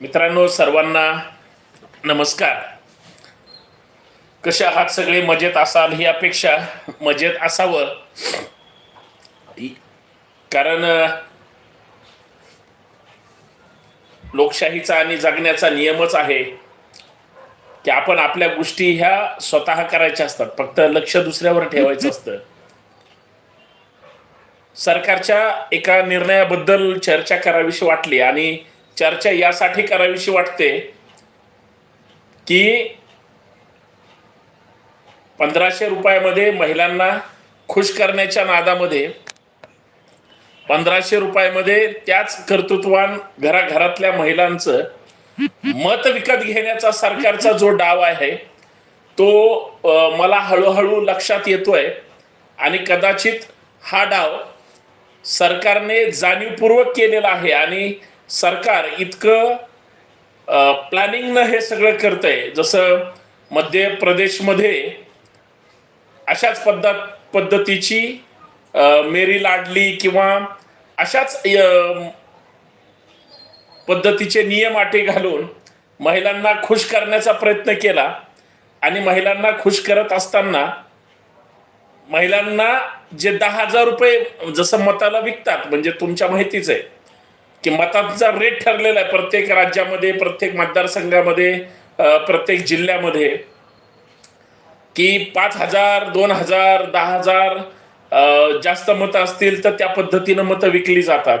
मित्रांनो सर्वांना नमस्कार. कसे आहात सगळे? मजेत असाल ही अपेक्षा. मजेत असावं. कारण लोकशाहीचा आणि जगण्याचा नियमच आहे की आपण आपल्या गोष्टी ह्या स्वतः करायच्या असतात. फक्त लक्ष दुसऱ्यावर ठेवायचं असतं. सरकारच्या एका निर्णयाबद्दल चर्चा करावीशी वाटली आणि चर्चा यासाठी करावीशी वाटते की पंधराशे रुपयामध्ये महिलांना खुश करण्याच्या नादामध्ये पंधराशे रुपयामध्ये त्याच कर्तृत्वान घराघरातल्या महिलांचं मत विकत घेण्याचा सरकारचा जो डाव आहे तो मला हळूहळू लक्षात येतोय आणि कदाचित हा डाव सरकारने जाणीवपूर्वक केलेला आहे आणि सरकार इतकं प्लॅनिंगनं हे सगळं करतंय. जसं मध्य प्रदेशमध्ये अशाच पद्धत पद्धतीची मेरी लाडली किंवा अशाच पद्धतीचे नियम आटे घालून महिलांना खुश करण्याचा प्रयत्न केला आणि महिलांना खुश करत असताना महिलांना जे दहा हजार रुपये जसं मताला विकतात म्हणजे तुमच्या माहितीच आहे. की मताचा रेट ठरलेला आहे प्रत्येक राज्यामध्ये प्रत्येक मतदारसंघामध्ये प्रत्येक जिल्ह्यामध्ये. की पाच हजार दोन हजार दहा हजार जास्त मतं असतील तर त्या पद्धतीनं मतं विकली जातात.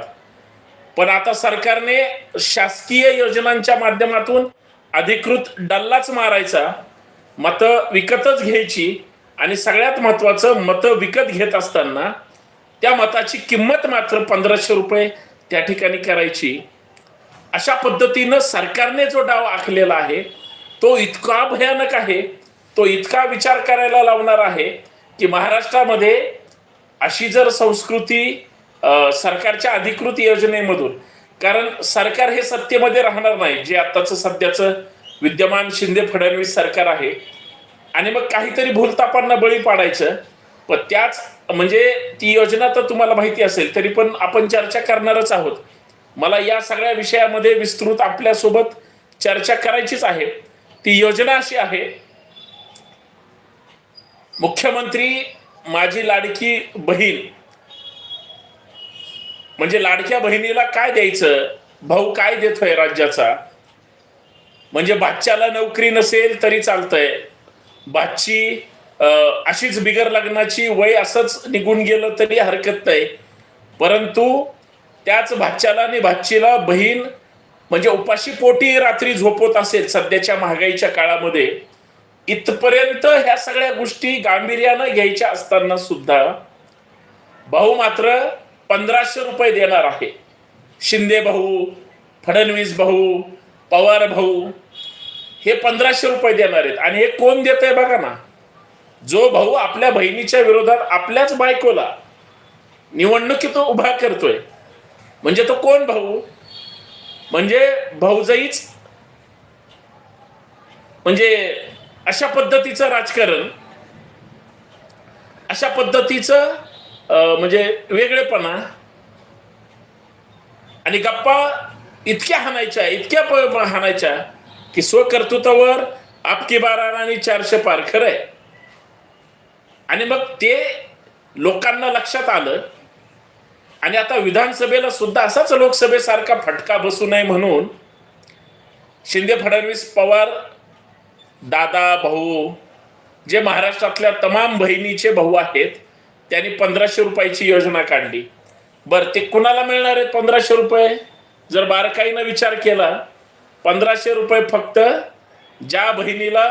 पण आता सरकारने शासकीय योजनांच्या माध्यमातून अधिकृत डल्लाच मारायचा मतं विकतच घ्यायची आणि सगळ्यात महत्वाचं मतं विकत घेत असताना त्या मताची किंमत मात्र पंधराशे रुपये त्या ठिकाणी करायची. अशा पद्धतीनं सरकारने जो डाव आखलेला आहे तो इतका भयानक आहे तो इतका विचार करायला लावणार आहे की महाराष्ट्रामध्ये अशी जर संस्कृती सरकारच्या अधिकृत योजनेमधून कारण सरकार हे सत्तेमध्ये राहणार नाही जे आत्ताचं सध्याचं विद्यमान शिंदे फडणवीस सरकार आहे. आणि मग काहीतरी भूलतापांना बळी पाडायचं पण त्याच म्हणजे ती योजना तर तुम्हाला माहिती असेल तरी पण आपण चर्चा करणारच आहोत. मला या सगळ्या विषयामध्ये विस्तृत आपल्यासोबत चर्चा करायचीच आहे. ती योजना अशी आहे. मुख्यमंत्री माझी लाडकी बहीण. म्हणजे लाडक्या बहिणीला काय द्यायचं? भाऊ काय देतोय राज्याचा? म्हणजे बादच्याला नोकरी नसेल तरी चालतंय. बादची अशीच बिगर लग्नाची वय असंच निघून गेलं तरी हरकत नाही. परंतु त्याच भाच्याला आणि भाचीला बहीण म्हणजे उपाशी पोटी रात्री झोपत असेल सध्याच्या महागाईच्या काळामध्ये इथपर्यंत ह्या सगळ्या गोष्टी गांभीर्यानं घ्यायच्या असताना सुद्धा भाऊ मात्र पंधराशे रुपये देणार आहे. शिंदे भाऊ फडणवीस भाऊ पवार भाऊ हे पंधराशे रुपये देणार आहेत. आणि हे कोण देत आहे बघा ना. जो भाऊ आपल्या बहिणीच्या विरोधात आपल्याच बायकोला निवडणुकीत उभा करतोय म्हणजे तो कोण भाऊ? म्हणजे भाऊजाईच म्हणजे अशा पद्धतीचं राजकारण अशा पद्धतीचं अं, म्हणजे वेगळेपणा आणि गप्पा इतक्या हाणायच्या इतक्या प- हाणायच्या की स्वकर्तृत्वावर आपकी बारा आणि चारशे पार खरंय. आणि मग ते लोकांना लक्षात आलं. आणि आता विधानसभेला सुद्धा असाच लोकसभेसारखा फटका बसू नये म्हणून शिंदे फडणवीस पवार दादा भाऊ जे महाराष्ट्रातल्या तमाम बहिणीचे भाऊ आहेत त्यांनी पंधराशे रुपयाची योजना काढली. बरं ते कुणाला मिळणार आहेत पंधराशे रुपये? जर बारकाईनं विचार केला पंधराशे रुपये फक्त ज्या बहिणीला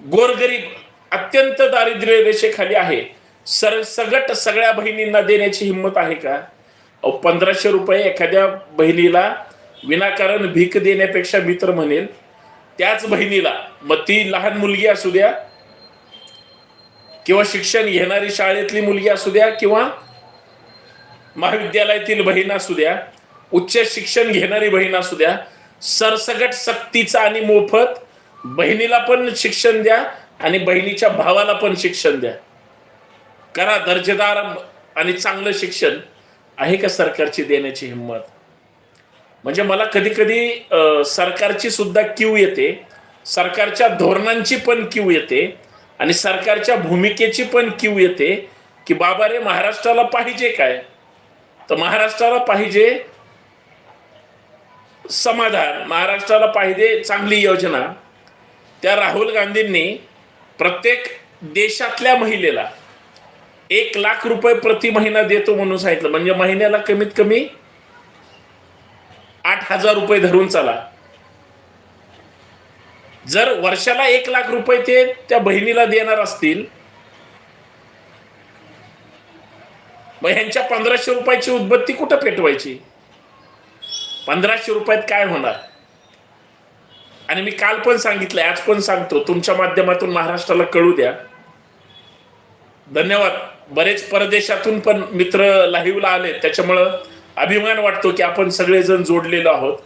गोरगरीब अत्यंत दारिद्र्य रेषेखाली आहे. सर सगट सगळ्या बहिणींना देण्याची हिंमत आहे का? पंधराशे रुपये एखाद्या बहिणीला विनाकारण भीक देण्यापेक्षा मित्र म्हणेल त्याच बहिणीला मग ती लहान मुलगी असू द्या किंवा शिक्षण घेणारी शाळेतली मुलगी असू द्या किंवा महाविद्यालयातील बहीण असू द्या उच्च शिक्षण घेणारी बहीण असू द्या सरसगट सक्तीचा आणि मोफत बहिणीला पण शिक्षण द्या आणि बहिणीच्या भावाला पण शिक्षण द्या. करा दर्जेदार आणि चांगलं शिक्षण आहे का सरकारची देण्याची हिंमत? म्हणजे मला कधी कधी सरकारची सुद्धा क्यू येते सरकारच्या धोरणांची पण क्यू येते आणि सरकारच्या भूमिकेची पण क्यू येते की बाबा रे महाराष्ट्राला पाहिजे काय? तर महाराष्ट्राला पाहिजे समाधान महाराष्ट्राला पाहिजे चांगली योजना. त्या राहुल गांधींनी प्रत्येक देशातल्या महिलेला एक लाख रुपये प्रति महिना देतो म्हणून सांगितलं. म्हणजे महिन्याला कमीत कमी आठ हजार रुपये धरून चला. जर वर्षाला एक लाख रुपये ते त्या बहिणीला देणार असतील मग ह्यांच्या पंधराशे रुपयाची उद्बत्ती कुठं पेटवायची? पंधराशे रुपयात काय होणार? आणि मी काल पण सांगितलं आज पण सांगतो. तुमच्या माध्यमातून महाराष्ट्राला कळू द्या. धन्यवाद. बरेच परदेशातून पण मित्र लाईव्हला आले त्याच्यामुळं अभिमान वाटतो की आपण सगळेजण जोडलेलो आहोत.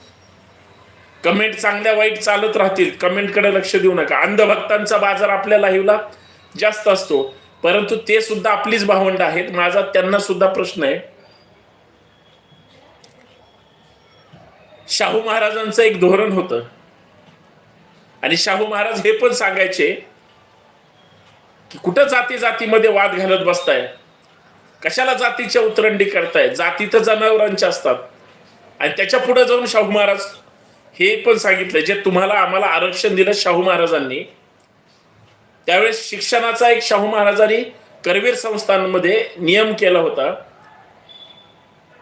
कमेंट चांगल्या वाईट चालत राहतील. कमेंटकडे लक्ष देऊ नका. अंधभक्तांचा बाजार आपल्या लाईव्हला जास्त असतो. परंतु ते सुद्धा आपलीच भावंड आहेत. माझा त्यांना सुद्धा प्रश्न आहे. शाहू महाराजांचं एक धोरण होतं. आणि शाहू महाराज हे पण सांगायचे की कुठं जाती जातीमध्ये वाद घालत बसताय? कशाला जातीच्या उतरंडी करताय? जाती तर जनावरांच्या असतात. आणि त्याच्या पुढे जाऊन शाहू महाराज हे पण सांगितलं जे तुम्हाला आम्हाला आरक्षण दिलं शाहू महाराजांनी त्यावेळेस शिक्षणाचा एक शाहू महाराजांनी करवीर संस्थांमध्ये नियम केला होता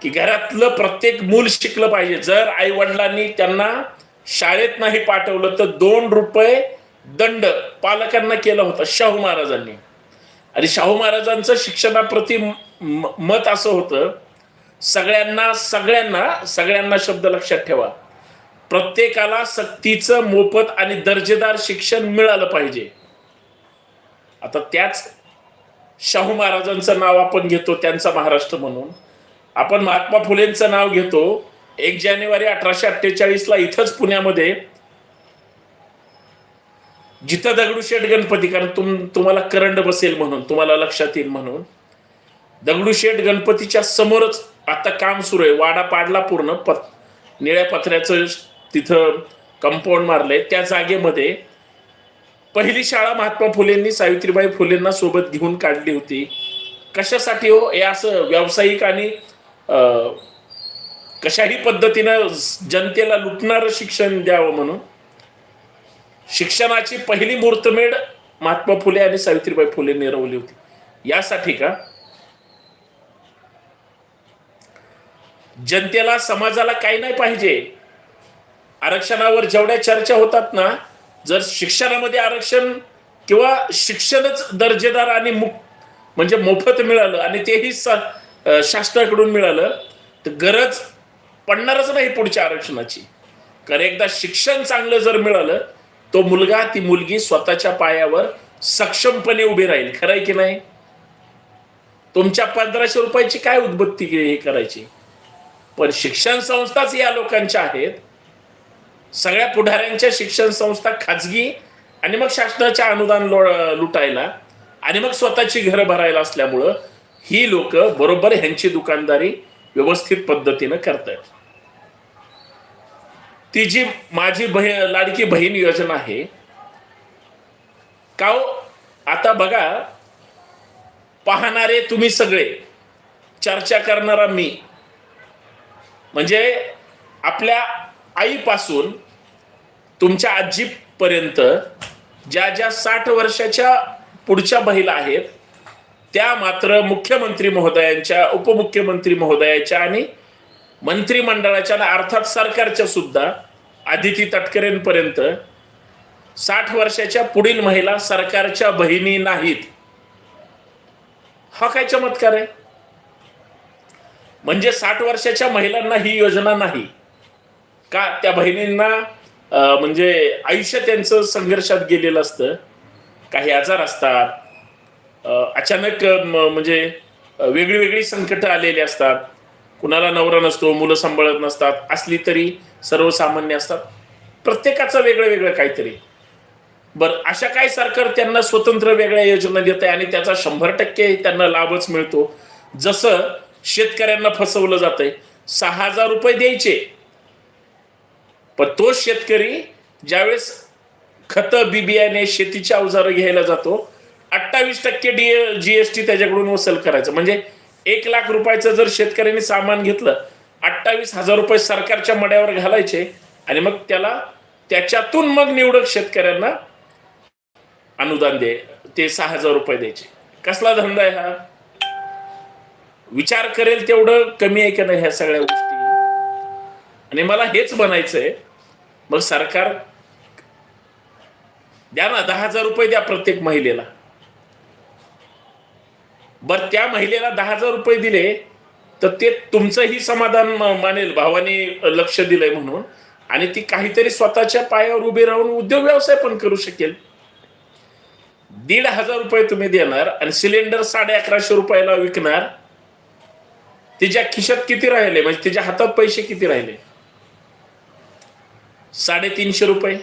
की घरातलं प्रत्येक मूल शिकलं पाहिजे. जर आई वडिलांनी त्यांना शाळेत नाही पाठवलं तर दोन रुपये दंड पालकांना केला होता शाहू महाराजांनी. आणि शाहू महाराजांचं शिक्षणाप्रती मत असं होतं सगळ्यांना सगळ्यांना सगळ्यांना शब्द लक्षात ठेवा. प्रत्येकाला सक्तीचं मोफत आणि दर्जेदार शिक्षण मिळालं पाहिजे. आता त्याच शाहू महाराजांचं नाव आपण घेतो त्यांचा महाराष्ट्र म्हणून. आपण महात्मा फुलेंचं नाव घेतो एक जानेवारी अठराशे अठ्ठेचाळीसला इथंच पुण्यामध्ये जिथं दगडूशेठ गणपती कारण तुम तुम्हाला करंड बसेल म्हणून तुम्हाला लक्षात येईल म्हणून. दगडूशेठ गणपतीच्या समोरच आता काम सुरू आहे. वाडा पाडला पूर्ण पत निळ्या पत्र्याचं तिथं कंपाऊंड मारलंय. त्या जागेमध्ये पहिली शाळा महात्मा फुलेंनी सावित्रीबाई फुलेंना सोबत घेऊन काढली होती. कशासाठी हो? हे असं व्यावसायिक आणि अं, कशाही पद्धतीनं जनतेला लुटणारं शिक्षण द्यावं म्हणून शिक्षणाची पहिली मुहूर्तमेढ महात्मा फुले आणि सावित्रीबाई फुले निरवली होती. यासाठी का? जनतेला समाजाला काही नाही पाहिजे. आरक्षणावर जेवढ्या चर्चा होतात ना जर शिक्षणामध्ये आरक्षण किंवा शिक्षणच दर्जेदार आणि मुक म्हणजे मोफत मिळालं आणि तेही स- शासनाकडून मिळालं तर गरज पडणारच नाही पुढच्या आरक्षणाची. कारण एकदा शिक्षण चांगलं जर मिळालं तो मुलगा ती मुलगी स्वतःच्या पायावर सक्षमपणे उभी राहील. खरंय की नाही? तुमच्या पंधराशे रुपयाची काय उद्बत्ती हे करायची? पण शिक्षण संस्थाच या लोकांच्या आहेत. सगळ्या पुढाऱ्यांच्या शिक्षण संस्था खाजगी आणि मग शासनाच्या अनुदान लो- लुटायला आणि मग स्वतःची घरं भरायला असल्यामुळं ही लोक बरोबर ह्यांची दुकानदारी व्यवस्थित पद्धतीनं करतायत ती जी माझी बह लाडकी बहीण योजना आहे का हो? आता बघा पाहणारे तुम्ही सगळे चर्चा करणारा मी म्हणजे आपल्या आईपासून तुमच्या आजीपर्यंत ज्या ज्या साठ वर्षाच्या पुढच्या महिला आहेत त्या मात्र मुख्यमंत्री महोदयांच्या उपमुख्यमंत्री महोदयाच्या आणि मंत्रिमंडळाच्या आणि अर्थात सरकारच्या सुद्धा आदिती तटकरेंपर्यंत साठ वर्षाच्या पुढील महिला सरकारच्या बहिणी नाहीत. हा काय चमत्कार आहे? म्हणजे साठ वर्षाच्या महिलांना ही योजना नाही. का त्या बहिणींना म्हणजे आयुष्य त्यांचं संघर्षात गेलेलं असतं. काही आजार असतात अचानक म्हणजे वेगळी वेगळी संकटं आलेली असतात. कुणाला नवरा नसतो मुलं सांभाळत नसतात असली तरी सर्वसामान्य असतात. प्रत्येकाचं वेगळं वेगळं काहीतरी. बरं अशा काय सरकार त्यांना स्वतंत्र वेगळ्या योजना देत आहे आणि त्याचा शंभर टक्के त्यांना लाभच मिळतो? जसं शेतकऱ्यांना फसवलं जातंय सहा हजार रुपये द्यायचे. पण तो शेतकरी ज्यावेळेस खतं बी बियाणे शेतीच्या अवजारं घ्यायला जातो अठ्ठावीस टक्के डी जी एस टी त्याच्याकडून वसूल करायचं. म्हणजे एक लाख रुपयाचं जर शेतकऱ्यांनी सामान घेतलं अठ्ठावीस हजार रुपये सरकारच्या मड्यावर घालायचे आणि मग त्याला त्याच्यातून मग निवडक शेतकऱ्यांना अनुदान दे ते सहा हजार रुपये द्यायचे. कसला धंदा आहे हा? विचार करेल तेवढं कमी आहे का नाही ह्या सगळ्या गोष्टी. आणि मला हेच म्हणायचंय मग सरकार द्या ना दहा हजार रुपये द्या प्रत्येक महिलेला. बर त्या महिलेला दहा हजार रुपये दिले तर ते तुमचंही समाधान मानेल भावानी लक्ष दिलंय म्हणून. आणि ती काहीतरी स्वतःच्या पायावर उभी राहून उद्योग व्यवसाय पण करू शकेल. दीड हजार रुपये तुम्ही देणार आणि सिलेंडर साडे अकराशे रुपयाला विकणार. तिच्या खिशात किती राहिले? म्हणजे तिच्या हातात पैसे किती राहिले? साडेतीनशे रुपये.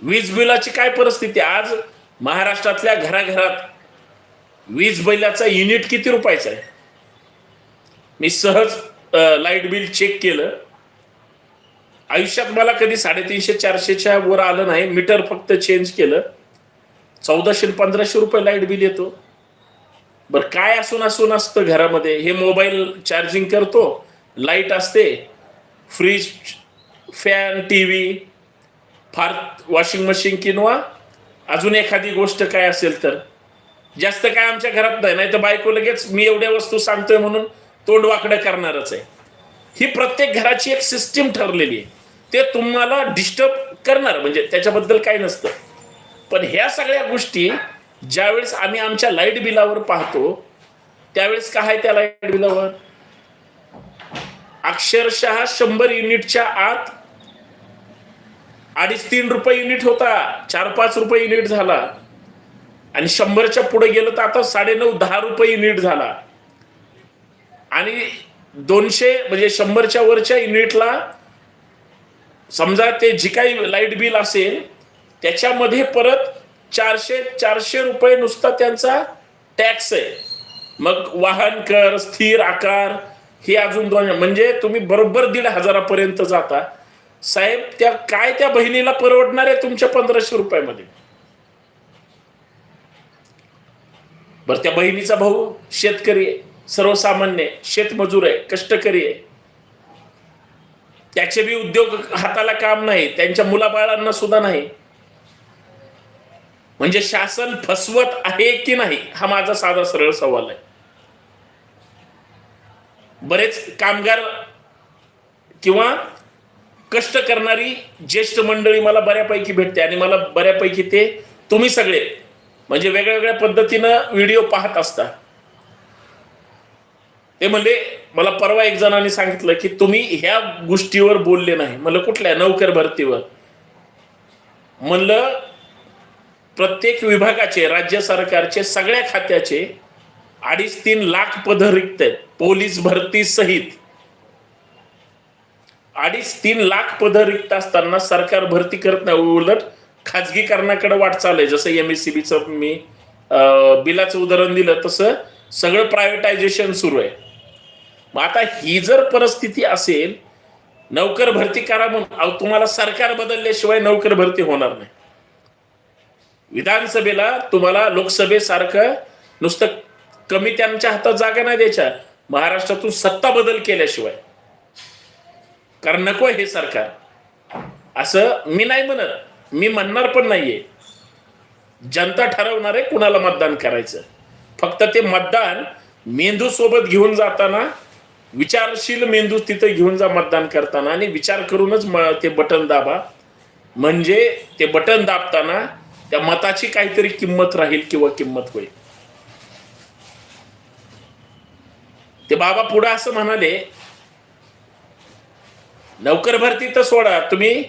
वीज बिलाची काय परिस्थिती? आज महाराष्ट्रातल्या घराघरात वीज बिलाचा युनिट किती रुपयाचा आहे? मी सहज लाइट बिल चेक केलं. आयुष्यात मला कधी साडेतीनशे चारशेच्या वर आलं नाही. मीटर फक्त चेंज केलं. चौदाशे पंधराशे रुपये लाइट बिल येतो. बरं काय असून असून असतं घरामध्ये? हे मोबाईल चार्जिंग करतो. लाइट असते. फ्रीज फॅन टी व्ही फार वॉशिंग मशीन किंवा अजून एखादी गोष्ट काय असेल तर? जास्त काय आमच्या घरात नाही नाही तर बायको लगेच मी एवढ्या वस्तू सांगतोय म्हणून तोंड वाकडं करणारच आहे. ही प्रत्येक घराची एक सिस्टीम ठरलेली आहे. ते तुम्हाला डिस्टर्ब करणार म्हणजे त्याच्याबद्दल काही नसतं. पण ह्या सगळ्या गोष्टी ज्यावेळेस आम्ही आमच्या लाइट बिलावर पाहतो त्यावेळेस काय आहे त्या लाइट बिलावर? अक्षरशः शंभर युनिटच्या आत अडीच तीन रुपये युनिट होता चार पाच रुपये युनिट झाला. आणि शंभरच्या पुढे गेलं तर आता साडेनऊ दहा रुपये युनिट झाला. आणि दोनशे म्हणजे शंभरच्या वरच्या युनिटला समजा ते जी काही लाइट बिल असेल त्याच्यामध्ये परत चारशे चारशे रुपये नुसता त्यांचा टॅक्स आहे. मग वाहन कर स्थिर आकार हे अजून दोन म्हणजे तुम्ही बरोबर दीड हजारापर्यंत जाता. साहेब त्या काय त्या बहिणीला परवडणार आहे तुमच्या पंधराशे रुपयामध्ये? बरं त्या बहिणीचा भाऊ शेतकरी आहे सर्वसामान्य आहे शेतमजूर आहे कष्टकरी आहे. त्याचे बी उद्योग हाताला काम नाही त्यांच्या मुलाबाळांना सुद्धा नाही. म्हणजे शासन फसवत आहे की नाही हा माझा साधा सरळ सवाल आहे. बरेच कामगार किंवा कष्ट करणारी ज्येष्ठ मंडळी मला बऱ्यापैकी भेटते आणि मला बऱ्यापैकी ते तुम्ही सगळे म्हणजे वेगळ्या वेगळ्या पद्धतीनं व्हिडिओ पाहत असता ते म्हणले मला परवा एक जणांनी सांगितलं की तुम्ही ह्या गोष्टीवर बोलले नाही. म्हणलं कुठल्या? नौकर भरतीवर. म्हणलं प्रत्येक विभागाचे राज्य सरकारचे सगळ्या खात्याचे अडीच तीन लाख पद रिक्त आहेत पोलीस भरती सहित. अडीच तीन लाख पद रिक्त असताना सरकार भरती करत नाही उलट खाजगीकरणाकडे वाटचाल आहे जसं एम एस सी बीचं मी बिलाचं उदाहरण दिलं तसं सगळं प्रायव्हेटायझेशन सुरू आहे. मग आता ही जर परिस्थिती असेल नोकर भरती करा म्हणून तुम्हाला सरकार बदलल्याशिवाय नोकर भरती होणार नाही. विधानसभेला तुम्हाला लोकसभेसारखं नुसतं कमी त्यांच्या हातात जागा नाही द्यायच्या. महाराष्ट्रातून सत्ता बदल केल्याशिवाय. कारण नको हे सरकार. असं मी नाही म्हणत. मी म्हणणार पण नाहीये. जनता ठरवणार आहे कुणाला मतदान करायचं. फक्त ते मतदान मेंदू सोबत घेऊन जाताना विचारशील मेंदू तिथे घेऊन जा मतदान करताना आणि विचार करूनच म- ते बटन दाबा. म्हणजे ते बटन दाबताना त्या मताची काहीतरी किंमत राहील किंवा किंमत होईल. ते बाबा पुढे असं म्हणाले नोकर भरती तर सोडा. तुम्ही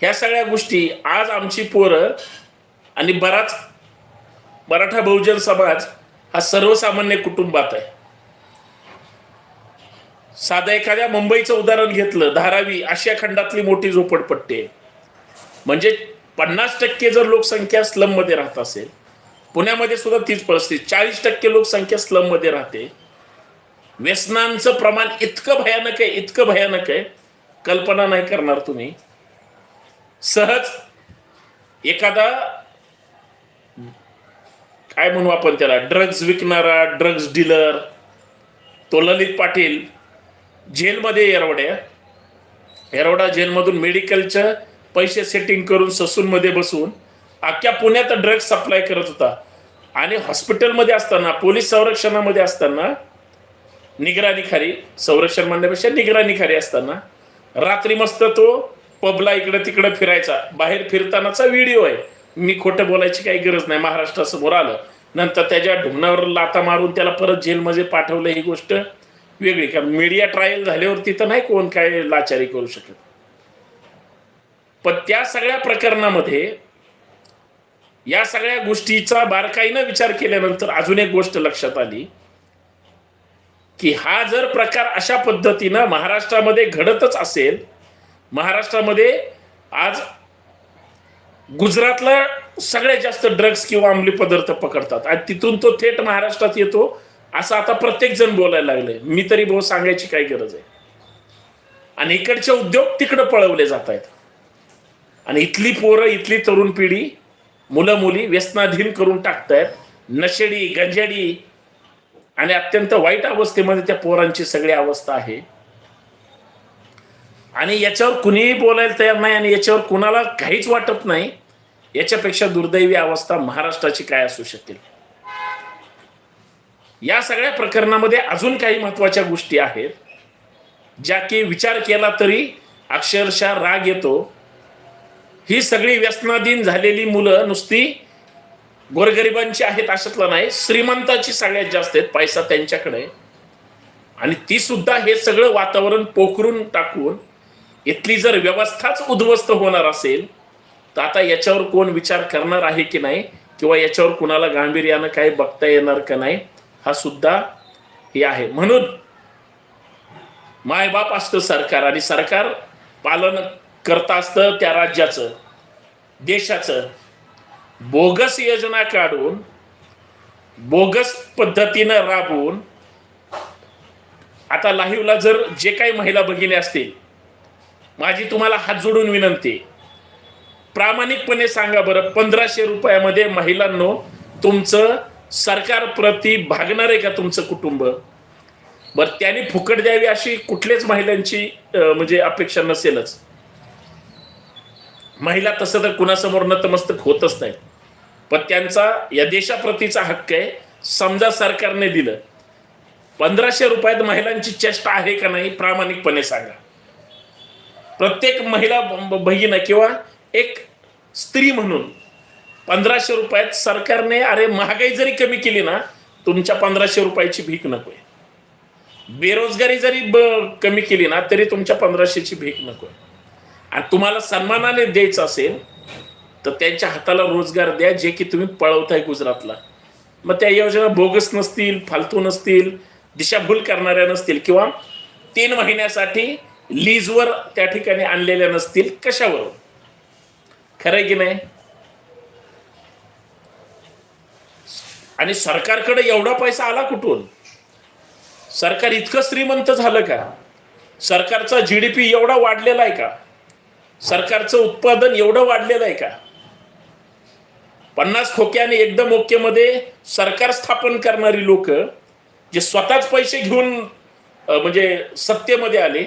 ह्या सगळ्या गोष्टी आज आमची पोरं आणि बराच मराठा बहुजन समाज हा सर्वसामान्य कुटुंबात आहे. साधं एखाद्या मुंबईचं उदाहरण घेतलं धारावी आशिया खंडातली मोठी झोपडपट्टी आहे. म्हणजे पन्नास टक्के जर लोकसंख्या स्लममध्ये राहत असेल पुण्यामध्ये सुद्धा तीच परिस्थिती चाळीस टक्के लोकसंख्या स्लममध्ये राहते. व्यसनांचं प्रमाण इतकं भयानक आहे इतकं भयानक आहे. कल्पना नाही करणार तुम्ही. सहज एखादा काय म्हणू आपण त्याला? ड्रग्ज विकणारा ड्रग्ज डीलर तो ललित पाटील जेलमध्ये येरवड्या येरवडा जेलमधून मेडिकलच्या पैसे सेटिंग करून ससूनमध्ये बसून अख्ख्या पुण्यात ड्रग्ज सप्लाय करत होता. आणि हॉस्पिटलमध्ये असताना पोलीस संरक्षणामध्ये असताना निगराणीखाली संरक्षण म्हणण्यापेक्षा निगराणीखाली असताना रात्री मस्त तो पबला इकडं तिकडे फिरायचा. बाहेर फिरतानाचा व्हिडिओ आहे. मी खोटं बोलायची काही गरज नाही. महाराष्ट्रासमोर आलं. नंतर त्याच्या ढुंगणावर लाता मारून त्याला परत जेलमध्ये पाठवलं ही गोष्ट वेगळी. कारण मीडिया ट्रायल झाल्यावर तिथं नाही कोण काय लाचारी करू शकत. पण त्या सगळ्या प्रकरणामध्ये या सगळ्या गोष्टीचा बारकाईनं विचार केल्यानंतर अजून एक गोष्ट लक्षात आली. की हा जर प्रकार अशा पद्धतीनं महाराष्ट्रामध्ये घडतच असेल महाराष्ट्रामध्ये आज गुजरातला सगळ्यात जास्त ड्रग्ज किंवा अंमली पदार्थ पकडतात. आणि तिथून तो थेट महाराष्ट्रात येतो असं आता प्रत्येक जण बोलायला लागले मी तरी भाऊ सांगायची काय गरज आहे. आणि इकडचे उद्योग तिकडं पळवले जात आहेत आणि इथली पोरं इथली तरुण पिढी मुलं मुली व्यसनाधीन करून टाकतायत. नशेडी गंजेडी आणि अत्यंत वाईट अवस्थेमध्ये त्या पोरांची सगळी अवस्था आहे. आणि याच्यावर कुणीही बोलायला तयार नाही आणि याच्यावर कुणाला काहीच वाटत नाही याच्यापेक्षा दुर्दैवी अवस्था महाराष्ट्राची काय असू शकेल? या सगळ्या प्रकरणामध्ये अजून काही महत्त्वाच्या गोष्टी आहेत ज्या की विचार केला तरी अक्षरशः राग येतो. ही सगळी व्यसनाधीन झालेली मुलं नुसती गोरगरिबांची आहेत अशातलं नाही श्रीमंताची सगळ्यात जास्त आहेत पैसा त्यांच्याकडे. आणि ती सुद्धा हे सगळं वातावरण पोखरून टाकून इथली जर व्यवस्थाच उद्ध्वस्त होणार असेल तर आता याच्यावर कोण विचार करणार आहे की नाही? किंवा याच्यावर कुणाला गांभीर्यानं काही बघता येणार का नाही? हा सुद्धा हे आहे. म्हणून मायबाप असतं सरकार आणि सरकार पालन करता असतं त्या राज्याचं देशाचं. बोगस योजना काढून बोगस पद्धतीनं राबवून आता लाईव्हला जर जे काही महिला भगिनी असतील माझी तुम्हाला हात जोडून विनंती. प्रामाणिकपणे सांगा बरं पंधराशे रुपयामध्ये महिलांनो तुमचं सरकारप्रती भागणार आहे का तुमचं कुटुंब? बरं त्याने फुकट द्यावी अशी कुठल्याच महिलांची म्हणजे अपेक्षा नसेलच. महिला तसं तर कुणासमोर नतमस्तक होतच नाही पण त्यांचा या देशाप्रतीचा हक्क आहे समजा सरकारने दिलं. पंधराशे रुपयात महिलांची चेष्टा आहे का नाही प्रामाणिकपणे सांगा. प्रत्येक महिला बहीण किंवा एक स्त्री म्हणून पंधराशे रुपयात सरकारने अरे महागाई जरी कमी केली ना तुमच्या पंधराशे रुपयाची भीक नकोय. बेरोजगारी जरी ब कमी केली ना तरी तुमच्या पंधराशेची भीक नकोय. आणि तुम्हाला सन्मानाने द्यायचं असेल तर त्यांच्या हाताला रोजगार द्या जे की तुम्ही पळवताय गुजरातला. मग त्या योजना बोगस नसतील फालतू नसतील दिशाभूल करणाऱ्या नसतील किंवा तीन महिन्यासाठी लीजवर त्या ठिकाणी आणलेल्या नसतील कशावर खरंय की नाही? आणि सरकारकडे एवढा पैसा आला कुठून? सरकार इतकं श्रीमंत झालं का? सरकारचा जी डी पी एवढा वाढलेला आहे का? सरकारचं उत्पादन एवढं वाढलेलं आहे का? पन्नास खोक्याने एकदम ओकेमध्ये सरकार स्थापन करणारी लोक जे स्वतःच पैसे घेऊन म्हणजे सत्तेमध्ये आले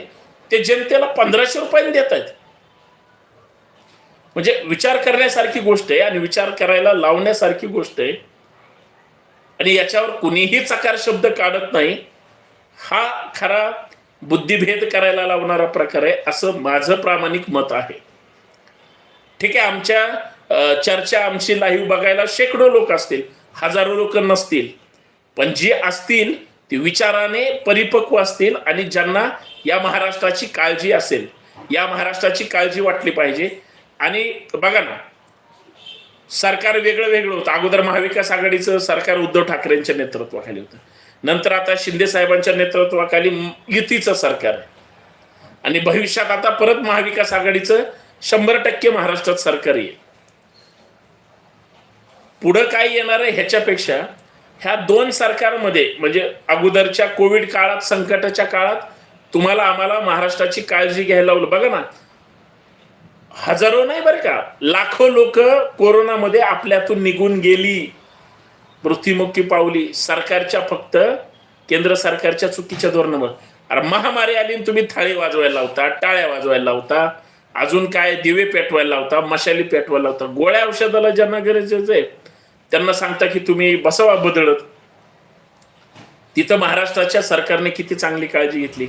ते जनतेला पंधराशे रुपयाने देत आहेत. म्हणजे विचार करण्यासारखी गोष्ट आहे आणि विचार करायला लावण्यासारखी गोष्ट आहे. आणि याच्यावर कुणीही चकार शब्द काढत नाही. हा खरा बुद्धिभेद करायला लावणारा प्रकार आहे असं माझं प्रामाणिक मत आहे. ठीक आहे आमच्या चर्चा आमची लाईव्ह बघायला शेकडो लोक असतील हजारो लोक नसतील. पण जी असतील ते विचाराने परिपक्व असतील आणि ज्यांना या महाराष्ट्राची काळजी असेल या महाराष्ट्राची काळजी वाटली पाहिजे. आणि बघा ना सरकार वेगळं वेगळं होतं. अगोदर महाविकास आघाडीचं सरकार उद्धव ठाकरेंच्या नेतृत्वाखाली होतं. नंतर आता शिंदे साहेबांच्या नेतृत्वाखाली युतीचं सरकार आहे. आणि भविष्यात आता परत महाविकास आघाडीचं शंभर टक्के महाराष्ट्रात सरकार येईल पुढं काय येणार आहे ह्याच्यापेक्षा ह्या दोन सरकारमध्ये म्हणजे अगोदरच्या कोविड काळात संकटाच्या काळात तुम्हाला आम्हाला महाराष्ट्राची काळजी घ्यायला लावलं. बघा ना हजारो नाही बरं का लाखो लोक कोरोनामध्ये आपल्यातून निघून गेली. मृत्युमुखी पावली. सरकारच्या फक्त केंद्र सरकारच्या चुकीच्या धोरणामुळे. अरे महामारी आली तुम्ही थाळी वाजवायला लावता टाळ्या वाजवायला लावता अजून काय दिवे पेटवायला लावता मशाली पेटवायला लावता. गोळ्या औषधाला ज्यांना गरजेचं आहे त्यांना सांगता की तुम्ही बसवा बदलत तिथं महाराष्ट्राच्या सरकारने किती चांगली काळजी घेतली.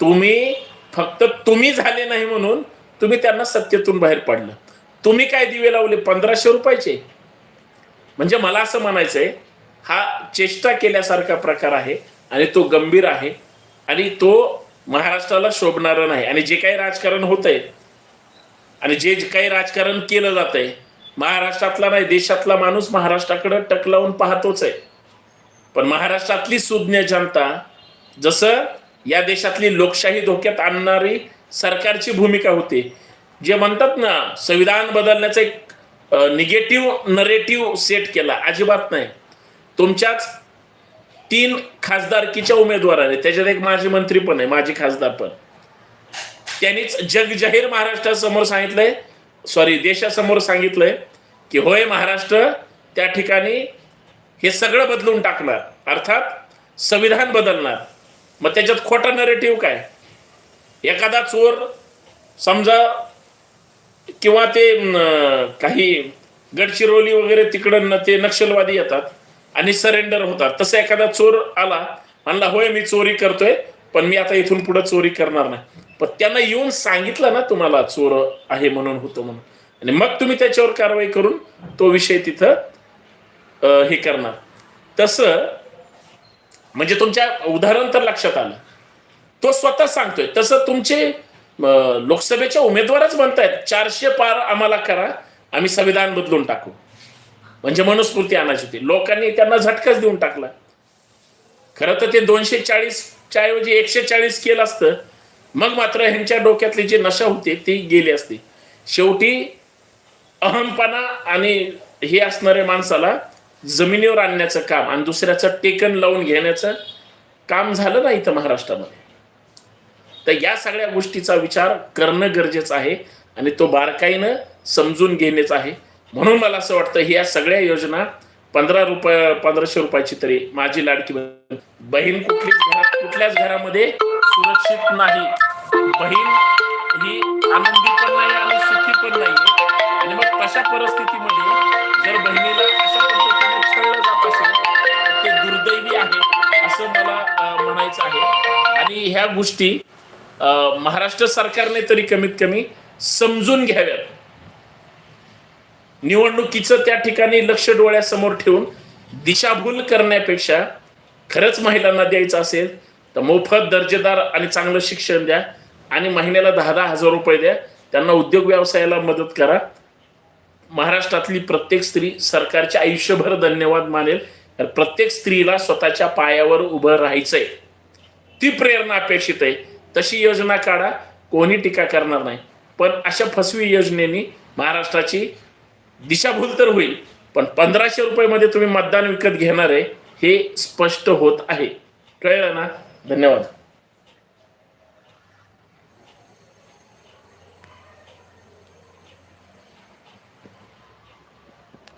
तुम्ही फक्त तुम्ही झाले नाही म्हणून तुम्ही त्यांना सत्तेतून बाहेर पाडलं. तुम्ही काय दिवे लावले? पंधराशे रुपयाचे. म्हणजे मला असं म्हणायचंय हा चेष्टा केल्यासारखा प्रकार आहे आणि तो गंभीर आहे आणि तो महाराष्ट्राला शोभणारा नाही. आणि जे काही राजकारण होत आहे आणि जे काही राजकारण केलं जात आहे महाराष्ट्रातला नाही देशातला माणूस महाराष्ट्राकडे टकलावून पाहतोच आहे. पण महाराष्ट्रातली सुज्ञ जनता जसं या देशातली लोकशाही धोक्यात आणणारी सरकारची भूमिका होती जे म्हणतात ना संविधान बदलण्याचा एक निगेटिव्ह नरेटिव्ह सेट केला अजिबात नाही. तुमच्याच तीन खासदारकीच्या उमेदवाराने त्याच्यात एक माजी मंत्री पण आहे माजी खासदार पण. त्यांनीच जग जाहीर महाराष्ट्रासमोर सांगितलंय सॉरी देशासमोर सांगितलंय की होय महाराष्ट्र त्या ठिकाणी हे सगळं बदलून टाकणार. अर्थात संविधान बदलणार. मग त्याच्यात खोटा नरेटिव्ह काय? एखादा चोर समजा किंवा ते काही गडचिरोली वगैरे तिकडं ते नक्षलवादी येतात आणि सरेंडर होतात. तसं एखादा चोर आला म्हणला होय मी चोरी करतोय पण मी आता इथून पुढे चोरी करणार नाही. पण त्यांना येऊन सांगितलं ना तुम्हाला चोर आहे म्हणून होतो म्हणून. आणि मग तुम्ही त्याच्यावर कारवाई करून तो विषय तिथं हे करणार. तसं म्हणजे तुमच्या उदाहरण तर लक्षात आलं. तो स्वतः सांगतोय तसं तुमचे लोकसभेच्या उमेदवारच म्हणतायत चारशे पार आम्हाला करा आम्ही संविधान बदलून टाकू. म्हणजे मनुस्मृती आणायची होती. लोकांनी त्यांना झटकाच देऊन टाकला. खरं तर ते दोनशे चाळीसच्या ऐवजी एकशे चाळीस केलं असतं. मग मात्र ह्यांच्या डोक्यातली जी नशा होती ती गेली असती. शेवटी अहमपणा आणि हे असणाऱ्या माणसाला जमिनीवर आणण्याचं काम आणि दुसऱ्याचं टेकन लावून घेण्याचं काम झालं नाही इथं महाराष्ट्रामध्ये. तर या सगळ्या गोष्टीचा विचार करणं गरजेचं आहे आणि तो बारकाईनं समजून घेणेच आहे. म्हणून मला असं वाटतं ह्या सगळ्या योजना पंधरा रुपये पंधराशे रुपयाची तरी माझी लाडकी बहीण. बहीण कुठलीच घरात कुठल्याच घरामध्ये सुरक्षित नाही. बहीण ही आनंदी पण नाही आणि सुखी पण नाही आणि मग तशा परिस्थितीमध्ये जर बहिणीला अशा पद्धतीने छळलं जात असेल तर ते दुर्दैवी आहे असं मला म्हणायचं आहे. आणि ह्या गोष्टी महाराष्ट्र सरकारने तरी कमीत कमी समजून घ्याव्यात. निवडणुकीचं त्या ठिकाणी लक्ष डोळ्यासमोर ठेवून दिशाभूल करण्यापेक्षा खरंच महिलांना द्यायचं असेल तर मोफत दर्जेदार आणि चांगलं शिक्षण द्या आणि महिन्याला दहा दहा हजार रुपये द्या. त्यांना उद्योग व्यवसायाला मदत करा. महाराष्ट्रातली प्रत्येक स्त्री सरकारचे आयुष्यभर धन्यवाद मानेल. तर प्रत्येक स्त्रीला स्वतःच्या पायावर उभं राहायचंय. ती प्रेरणा अपेक्षित आहे. तशी योजना काढा. कोणी टीका करणार नाही. पण अशा फसवी योजनेनी महाराष्ट्राची दिशाभूल तर होईल पण पंधराशे रुपयेमध्ये तुम्ही मतदान विकत घेणार आहे हे स्पष्ट होत आहे. कळलं ना? धन्यवाद.